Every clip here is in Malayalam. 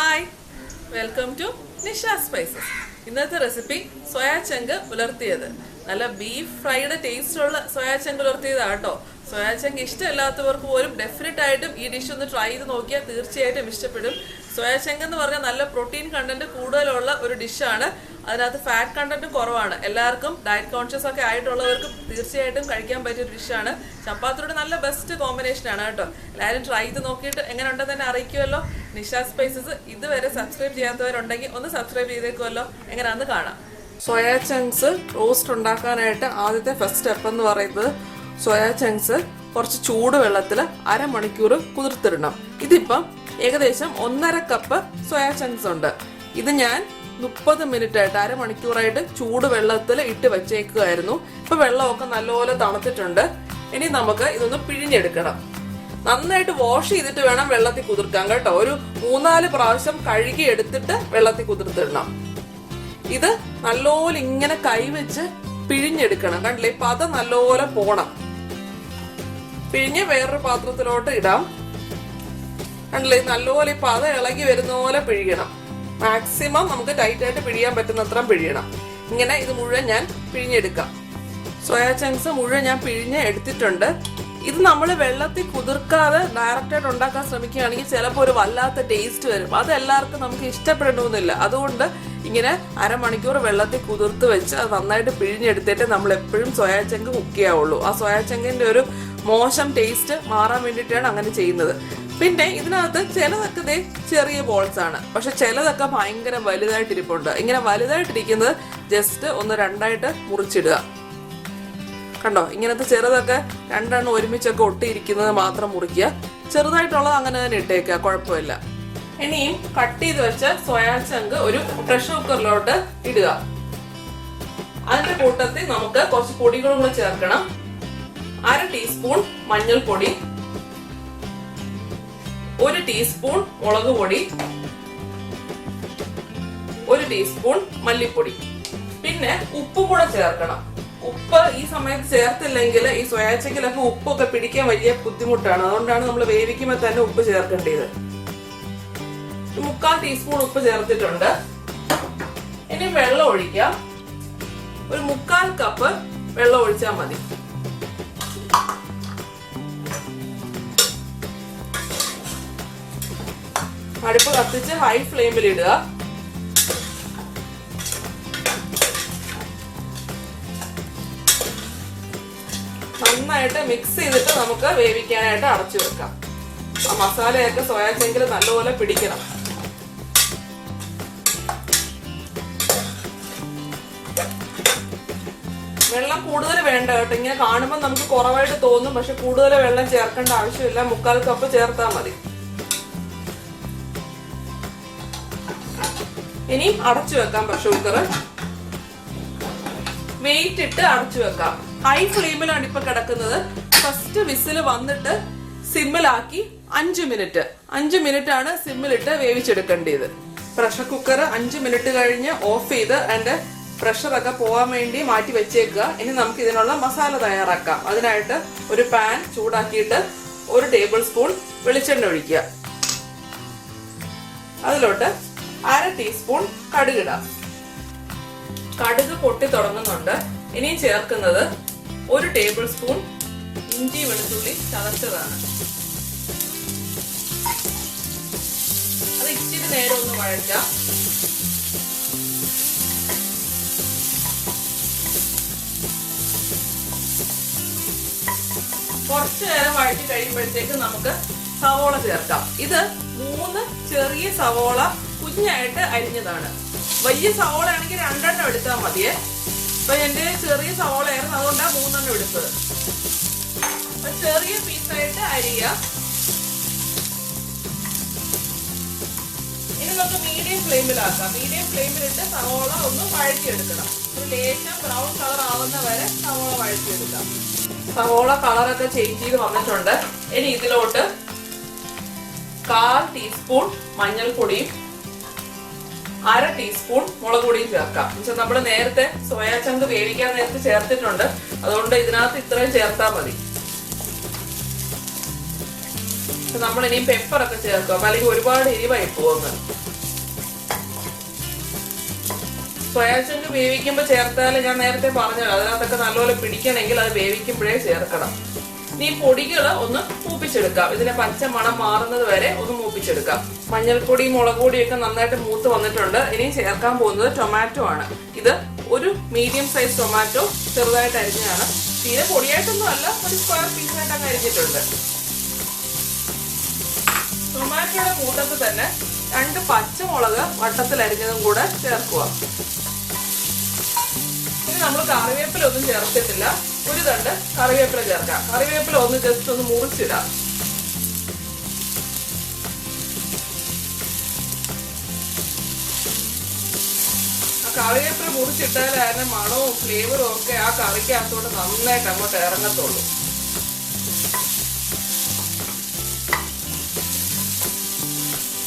Hi welcome to Nisha spices ഇന്നത്തെ റെസിപ്പി സോയാ ചങ്ക് ഉലർത്തിയത് നല്ല ബീഫ് ഫ്രൈഡ് ടേസ്റ്റുള്ള സോയാ ചങ്ക് ഉലർത്തിയതാണ് കേട്ടോ സോയാ ചങ്ക് ഇഷ്ടമില്ലാത്തവർക്ക് പോലും ഡെഫിനറ്റ് ആയിട്ടും ഈ ഡിഷ് ഒന്ന് ട്രൈ ചെയ്ത് നോക്കിയാൽ തീർച്ചയായിട്ടും ഇഷ്ടപ്പെടും. സോയാ ചങ്ക് എന്ന് പറഞ്ഞാൽ നല്ല പ്രോട്ടീൻ കണ്ടന്റ് കൂടുതലുള്ള ഒരു ഡിഷാണ് അതിനകത്ത് ഫാറ്റ് കണ്ടന്റും കുറവാണ്. എല്ലാവർക്കും ഡയറ്റ് കോൺഷ്യസ് ഒക്കെ ആയിട്ടുള്ളവർക്ക് തീർച്ചയായിട്ടും കഴിക്കാൻ പറ്റിയ ഒരു ഡിഷാണ് ചപ്പാത്തിയുടെ നല്ല ബെസ്റ്റ് കോമ്പിനേഷൻ ആണ് കേട്ടോ. എല്ലാവരും ട്രൈ ചെയ്ത് നോക്കിയിട്ട് എങ്ങനെ ഉണ്ടെന്ന് തന്നെ അറിയിക്കുമല്ലോ. നിഷ സ്പൈസസ് ഇതുവരെ സബ്സ്ക്രൈബ് ചെയ്യാത്തവരുണ്ടെങ്കിൽ ഒന്ന് സബ്സ്ക്രൈബ് ചെയ്തേക്കുമല്ലോ. എങ്ങനെയാണെന്ന് കാണാം. സോയാ ചങ്ക്സ് റോസ്റ്റ് ഉണ്ടാക്കാനായിട്ട് ആദ്യത്തെ ഫസ്റ്റ് സ്റ്റെപ്പ് എന്ന് പറയുന്നത് സോയാ ചങ്ക്സ് കുറച്ച് ചൂട് വെള്ളത്തിൽ അരമണിക്കൂർ കുതിർത്തിടണം. ഇതിപ്പം ഏകദേശം ഒന്നര കപ്പ് സോയാ ചങ്ക്സ് ഉണ്ട്. ഇത് ഞാൻ മുപ്പത് മിനിറ്റ് ആയിട്ട് അരമണിക്കൂറായിട്ട് ചൂട് വെള്ളത്തിൽ ഇട്ട് വെച്ചേക്കുമായിരുന്നു ഇപ്പൊ വെള്ളമൊക്കെ നല്ലപോലെ തണുത്തിട്ടുണ്ട്. ഇനി നമുക്ക് ഇതൊന്ന് പിഴിഞ്ഞെടുക്കണം. നന്നായിട്ട് വാഷ് ചെയ്തിട്ട് വേണം വെള്ളത്തിൽ കുതിർക്കാൻ കേട്ടോ. ഒരു മൂന്നാൽ പ്രാവശ്യം കഴുകി എടുത്തിട്ട് വെള്ളത്തിൽ കുതിർത്തിടണം. ഇത് നല്ലപോലെ ഇങ്ങനെ കൈവച്ച് പിഴിഞ്ഞെടുക്കണം. കണ്ടില്ലേ? പത നല്ലപോലെ പോണം. പിഴിഞ്ഞ് വേറൊരു പാത്രത്തിലോട്ട് ഇടാം. കണ്ടില്ലേ? നല്ലപോലെ പത ഇളകി വരുന്ന പോലെ പിഴിയണം. മാക്സിമം നമുക്ക് ടൈറ്റ് ആയിട്ട് പിഴിയാൻ പറ്റുന്നത്ര പിഴിയണം. ഇങ്ങനെ ഇത് മുഴുവൻ ഞാൻ പിഴിഞ്ഞെടുക്കാം. സോയാ ചങ്ക്സ് മുഴുവൻ ഞാൻ പിഴിഞ്ഞ് എടുത്തിട്ടുണ്ട്. ഇത് നമ്മൾ വെള്ളത്തിൽ കുതിർക്കാതെ ഡയറക്റ്റായിട്ട് ഉണ്ടാക്കാൻ ശ്രമിക്കുകയാണെങ്കിൽ ചിലപ്പോൾ ഒരു വല്ലാത്ത ടേസ്റ്റ് വരും. അത് എല്ലാവർക്കും നമുക്ക് ഇഷ്ടപ്പെടണമെന്നില്ല. അതുകൊണ്ട് ഇങ്ങനെ അരമണിക്കൂർ വെള്ളത്തിൽ കുതിർത്ത് വെച്ച് അത് നന്നായിട്ട് പിഴിഞ്ഞെടുത്തിട്ട് നമ്മൾ എപ്പോഴും സോയാ ചങ്ക് കുക്ക് ചെയ്യാവുള്ളൂ. ആ സോയാ ചങ്കിന്റെ ഒരു മോശം ടേസ്റ്റ് മാറാൻ വേണ്ടിയിട്ടാണ് അങ്ങനെ ചെയ്യുന്നത്. പിന്നെ ഇതിനകത്ത് ചിലതൊക്കെ ദേ ചെറിയ ബോൾസ് ആണ്. പക്ഷെ ചിലതൊക്കെ ഭയങ്കര വലുതായിട്ടിരിപ്പുണ്ട്. ഇങ്ങനെ വലുതായിട്ടിരിക്കുന്നത് ജസ്റ്റ് ഒന്ന് രണ്ടായിട്ട് മുറിച്ചിടുക. കണ്ടോ? ഇങ്ങനത്തെ ചെറുതൊക്കെ രണ്ടെണ്ണം ഒരുമിച്ചൊക്കെ ഒട്ടിയിരിക്കുന്നത് മാത്രം മുറിക്കുക. ചെറുതായിട്ടുള്ളത് അങ്ങനെ തന്നെ ഇട്ടേക്കുക. കുഴപ്പമില്ല. ഇനിയും കട്ട് ചെയ്ത് വെച്ച സോയാ ചങ്ക് ഒരു പ്രഷർ കുക്കറിലോട്ട് ഇടുക. അതിന്റെ കൂട്ടത്തിൽ നമുക്ക് കുറച്ച് പൊടികളും കൂടെ ചേർക്കണം. അര ടീസ്പൂൺ മഞ്ഞൾപ്പൊടി. ഒരു ടീസ്പൂൺ മുളക് പൊടി. ഒരു ടീസ്പൂൺ മല്ലിപ്പൊടി. പിന്നെ ഉപ്പ് കൂടെ ചേർക്കണം. ഉപ്പ് ഈ സമയത്ത് ചേർത്തില്ലെങ്കിൽ ഈ സോയാച്ചക്കിലൊക്കെ ഉപ്പൊക്കെ പിടിക്കാൻ വലിയ ബുദ്ധിമുട്ടാണ്. അതുകൊണ്ടാണ് നമ്മൾ വേവിക്കുമ്പോൾ തന്നെ ഉപ്പ് ചേർക്കേണ്ടത്. മുക്കാൽ ടീസ്പൂൺ ഉപ്പ് ചേർത്തിട്ടുണ്ട്. ഇനി വെള്ളം ഒഴിക്കാം. ഒരു മുക്കാൽ കപ്പ് വെള്ളം ഒഴിച്ചാൽ മതി. അടുപ്പ് കത്തിച്ച് ഹൈ ഫ്ലെയിമിൽ ഇടുക. നന്നായിട്ട് മിക്സ് ചെയ്തിട്ട് നമുക്ക് വേവിക്കാനായിട്ട് അടച്ചു വെക്കാം. ആ മസാലയൊക്കെ സോയാ ചങ്കിൽ നല്ലപോലെ പിടിക്കണം. വെള്ളം കൂടുതൽ വേണ്ട കേട്ടോ. ഇങ്ങനെ കാണുമ്പോൾ നമുക്ക് കുറവായിട്ട് തോന്നും പക്ഷെ കൂടുതൽ വെള്ളം ചേർക്കേണ്ട ആവശ്യമില്ല. മുക്കാൽ കപ്പ് ചേർത്താൽ മതി. ഇനി അടച്ചു വെക്കാം പ്രഷർ കുക്കർ വെയിറ്റ് ഇട്ട് അടച്ചു വെക്കാം. ഹൈ ഫ്ലെയിമിലാണ് ഇപ്പൊ കിടക്കുന്നത്. ഫസ്റ്റ് വിസിൽ വന്നിട്ട് സിമ്മിലാക്കി അഞ്ചു മിനിറ്റ് അഞ്ചു മിനിറ്റ് ആണ് സിമ്മിലിട്ട് വേവിച്ചെടുക്കേണ്ടത്. പ്രഷർ കുക്കർ അഞ്ചു മിനിറ്റ് കഴിഞ്ഞ് ഓഫ് ചെയ്ത് അതിന്റെ പ്രഷറൊക്കെ പോകാൻ വേണ്ടി മാറ്റി വെച്ചേക്കുക. ഇനി നമുക്ക് ഇതിനുള്ള മസാല തയ്യാറാക്കാം. അതിനായിട്ട് ഒരു പാൻ ചൂടാക്കിയിട്ട് ഒരു ടേബിൾ സ്പൂൺ വെളിച്ചെണ്ണ ഒഴിക്കുക. അതിലോട്ട് അര ടീസ്പൂൺ കടുകിടാം കടുക് പൊട്ടി തുടങ്ങുന്നുണ്ട്. ഇനി ചേർക്കുന്നത് ഒരു ടേബിൾ സ്പൂൺ ഇഞ്ചി വെളുത്തുള്ളി ചതച്ചതാണ്. അത് ഇച്ചിരി നേരം ഒന്ന് വഴറ്റാം. കുറച്ചു നേരം വഴറ്റി കഴിയുമ്പോഴത്തേക്ക് നമുക്ക് സവോള ചേർക്കാം. ഇത് മൂന്ന് ചെറിയ സവോള കുഞ്ഞായിട്ട് അരിഞ്ഞതാണ്. വലിയ സവോള ആണെങ്കിൽ രണ്ടെണ്ണം എടുത്താൽ മതിയേ. അപ്പൊ എന്റെ ചെറിയ സവോളയായിരുന്നു അതുകൊണ്ടാണ് മൂന്നെണ്ണം എടുത്തത്. അപ്പൊ ചെറിയ പീസായിട്ട് അരിയ. ഇനി നമുക്ക് മീഡിയം ഫ്ലെയിമിലാക്കാം. മീഡിയം ഫ്ലെയിമിലിട്ട് സവോള ഒന്ന് വഴറ്റിയെടുക്കണം. ഒരു ലേശം ബ്രൗൺ കളർ ആവുന്ന വരെ സവോള വഴറ്റിയെടുക്കാം. സവോള കളറൊക്കെ ചേഞ്ച് ചെയ്ത് വന്നിട്ടുണ്ട്. ഇനി ഇതിലോട്ട് കാൽ ടീസ്പൂൺ മഞ്ഞൾപ്പൊടിയും അര ടീസ്പൂൺ മുളക് പൊടിയും ചേർക്കാം. എന്നുവെച്ചാൽ നമ്മൾ നേരത്തെ സോയാ ചങ്ക് വേവിക്കാൻ നേരത്തെ ചേർത്തിട്ടുണ്ട്. അതുകൊണ്ട് ഇതിനകത്ത് ഇത്രയും ചേർത്താൽ മതി. നമ്മൾ ഇനിയും പെപ്പറൊക്കെ ചേർക്കാം അല്ലെങ്കിൽ ഒരുപാട് എരിവായി പോകുന്നത്. സോയാ ചങ്ക് വേവിക്കുമ്പോൾ ചേർത്താൽ ഞാൻ നേരത്തെ പറഞ്ഞല്ലോ അതിനകത്തൊക്കെ നല്ലപോലെ പിടിക്കണമെങ്കിൽ അത് വേവിക്കുമ്പോഴേ ചേർക്കണം. ഈ പൊടികൾ ഒന്ന് മൂപ്പിച്ചെടുക്കാം. ഇതിന്റെ പച്ച മണം മാറുന്നത് വരെ ഒന്ന് മൂപ്പിച്ചെടുക്കാം. മഞ്ഞൾപ്പൊടി മുളക് പൊടിയൊക്കെ നന്നായിട്ട് മൂത്ത് വന്നിട്ടുണ്ട്. ഇനി ചേർക്കാൻ പോകുന്നത് ടൊമാറ്റോ ആണ്. ഇത് ഒരു മീഡിയം സൈസ് ടൊമാറ്റോ ചെറുതായിട്ട് അരിഞ്ഞതാണ്. തീരെ പൊടിയായിട്ടൊന്നും അല്ല ഒരു സ്ക്വയർ പീസായിട്ട് അങ്ങ് അരിഞ്ഞിട്ടുണ്ട്. ടൊമാറ്റോയുടെ കൂട്ടത്തിൽ തന്നെ രണ്ട് പച്ചമുളക് വട്ടത്തിൽ അരിഞ്ഞതും കൂടെ ചേർക്കുക. നമ്മൾ കറിവേപ്പില ഒന്നും ചേർത്തിട്ടില്ല. ഒരു തണ്ട് കറിവേപ്പില ചേർക്കാം. കറിവേപ്പില ഒന്ന് ജസ്റ്റ് ഒന്ന് മുറിച്ചിടാം. കറിവേപ്പില മുറിച്ചിട്ടാൽ അതിന്റെ മണവും ഫ്ലേവറും ഒക്കെ ആ കറിക്കകത്തോട്ട് നന്നായിട്ട് അങ്ങോട്ട് ഇറങ്ങത്തുള്ളൂ.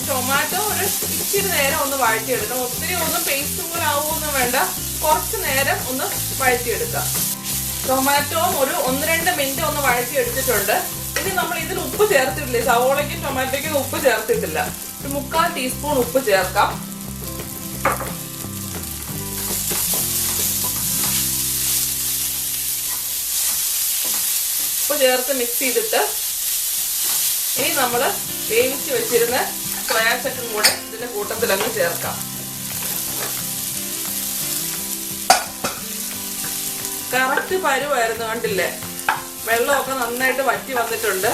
ടൊമാറ്റോ ഒരു ഇച്ചിരി നേരം ഒന്ന് വഴറ്റിയെടുക്കണം. ഒത്തിരി ഒന്നും പേസ്റ്റ് പോലെ ആവുമൊന്നും വേണ്ട. കുറച്ച് നേരം ഒന്ന് വഴറ്റിയെടുക്കാം. ടൊമാറ്റോയും ഒരു ഒന്ന് രണ്ട് മിനിറ്റ് ഒന്ന് വഴറ്റിയെടുത്തിട്ടുണ്ട്. ഇനി നമ്മൾ ഇതിൽ ഉപ്പ് ചേർത്തിട്ടില്ല. സവോളയ്ക്കും ടൊമാറ്റോയ്ക്കും ഉപ്പ് ചേർത്തിട്ടില്ല. ഒരു മുക്കാൽ ടീസ്പൂൺ ഉപ്പ് ചേർക്കാം. ഉപ്പ് ചേർത്ത് മിക്സ് ചെയ്തിട്ട് ഇനി നമ്മൾ വേവിച്ച് വെച്ചിരുന്ന സോയാചക്കും കൂടെ ഇതിന്റെ കൂട്ടത്തിലങ്ങ് ചേർക്കാം. കറക്റ്റ് പരുവായിരുന്നു കണ്ടില്ലേ? വെള്ളമൊക്കെ നന്നായിട്ട് വറ്റി വന്നിട്ടുണ്ട്.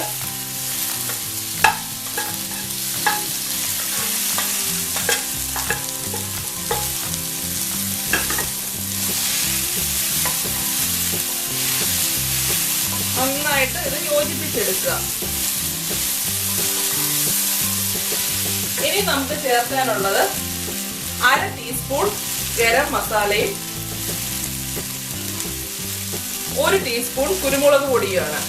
നന്നായിട്ട് ഇത് യോജിപ്പിച്ചെടുക്കുക. ഇനി നമുക്ക് ചേർക്കാനുള്ളത് അര ടീസ്പൂൺ ഗരം മസാലയും ഒരു ടീസ്പൂൺ കുരുമുളക് പൊടിയാണ്.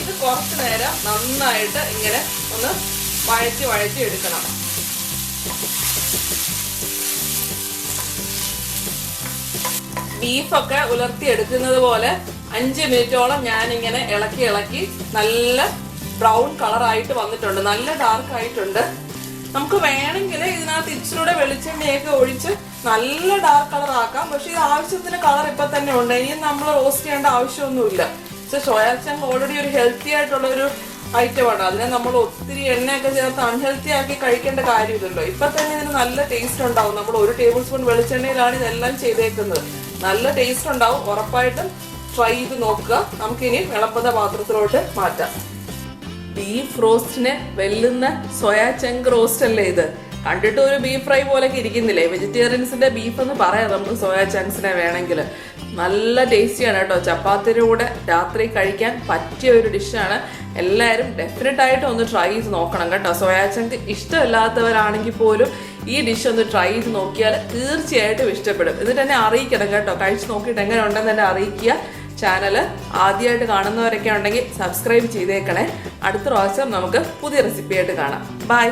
ഇത് കുറച്ച് നേരം നന്നായിട്ട് ഇങ്ങനെ ഒന്ന് വഴറ്റി വഴറ്റി എടുക്കണം. ബീഫൊക്കെ ഉലർത്തി എടുക്കുന്നത് പോലെ അഞ്ച് മിനിറ്റോളം ഞാനിങ്ങനെ ഇളക്കി ഇളക്കി നല്ല ബ്രൗൺ കളറായിട്ട് വന്നിട്ടുണ്ട്. നല്ല ഡാർക്ക് ആയിട്ടുണ്ട്. നമുക്ക് വേണമെങ്കിൽ ഇതിനകത്ത് ഇച്ചിലൂടെ വെളിച്ചെണ്ണയൊക്കെ ഒഴിച്ച് നല്ല ഡാർക്ക് കളർ ആക്കാം. പക്ഷെ ഇത് ആവശ്യത്തിന് കളർ ഇപ്പൊ തന്നെ ഉണ്ട്. ഇനിയും നമ്മൾ റോസ്റ്റ് ചെയ്യേണ്ട ആവശ്യമൊന്നുമില്ല. പക്ഷെ സോയാ ചങ്ക് ഓൾറെഡി ഒരു ഹെൽത്തി ആയിട്ടുള്ള ഒരു ഐറ്റമാണ് അതിനെ നമ്മൾ ഒത്തിരി എണ്ണയൊക്കെ ചേർത്ത് അൺഹെൽത്തി ആക്കി കഴിക്കേണ്ട കാര്യമില്ലല്ലോ ഇപ്പൊ തന്നെ ഇതിന് നല്ല ടേസ്റ്റ് ഉണ്ടാവും. നമ്മൾ ഒരു ടേബിൾ സ്പൂൺ വെളിച്ചെണ്ണയിലാണ് ഇതെല്ലാം ചെയ്തേക്കുന്നത്. നല്ല ടേസ്റ്റ് ഉണ്ടാവും. ഉറപ്പായിട്ടും ട്രൈ ചെയ്ത് നോക്കുക. നമുക്കിനി വിളമ്പത പാത്രത്തിലോട്ട് മാറ്റാം. ബീഫ് റോസ്റ്റിനെ വെല്ലുന്ന സോയാ ചങ്ക് റോസ്റ്റ് അല്ലേ ഇത്? കണ്ടിട്ട് ഒരു ബീഫ് ഫ്രൈ പോലൊക്കെ ഇരിക്കുന്നില്ലേ? വെജിറ്റേറിയൻസിന്റെ ബീഫ് എന്ന് പറയാം നമുക്ക് സോയാ ചങ്ക്സിനെ വേണമെങ്കിൽ നല്ല ടേസ്റ്റിയാണ് കേട്ടോ. ചപ്പാത്തിയുടെ കൂടെ രാത്രി കഴിക്കാൻ പറ്റിയ ഒരു ഡിഷാണ് എല്ലാവരും ഡെഫിനറ്റ് ആയിട്ട് ഒന്ന് ട്രൈ ചെയ്ത് നോക്കണം കേട്ടോ. സോയാ ചങ്ക് ഇഷ്ടമില്ലാത്തവരാണെങ്കിൽ പോലും ഈ ഡിഷ് ഒന്ന് ട്രൈ ചെയ്ത് നോക്കിയാൽ തീർച്ചയായിട്ടും ഇഷ്ടപ്പെടും. എന്നിട്ട് എന്നെ അറിയിക്കണം കേട്ടോ. കഴിച്ച് നോക്കിയിട്ട് എങ്ങനെ ഉണ്ടെന്ന് എന്നെ അറിയിക്കുക. ചാനൽ ആദ്യമായിട്ട് കാണുന്നവരൊക്കെ ഉണ്ടെങ്കിൽ സബ്സ്ക്രൈബ് ചെയ്തേക്കണേ. അടുത്ത പ്രാവശ്യം നമുക്ക് പുതിയ റെസിപ്പിയായിട്ട് കാണാം. ബൈ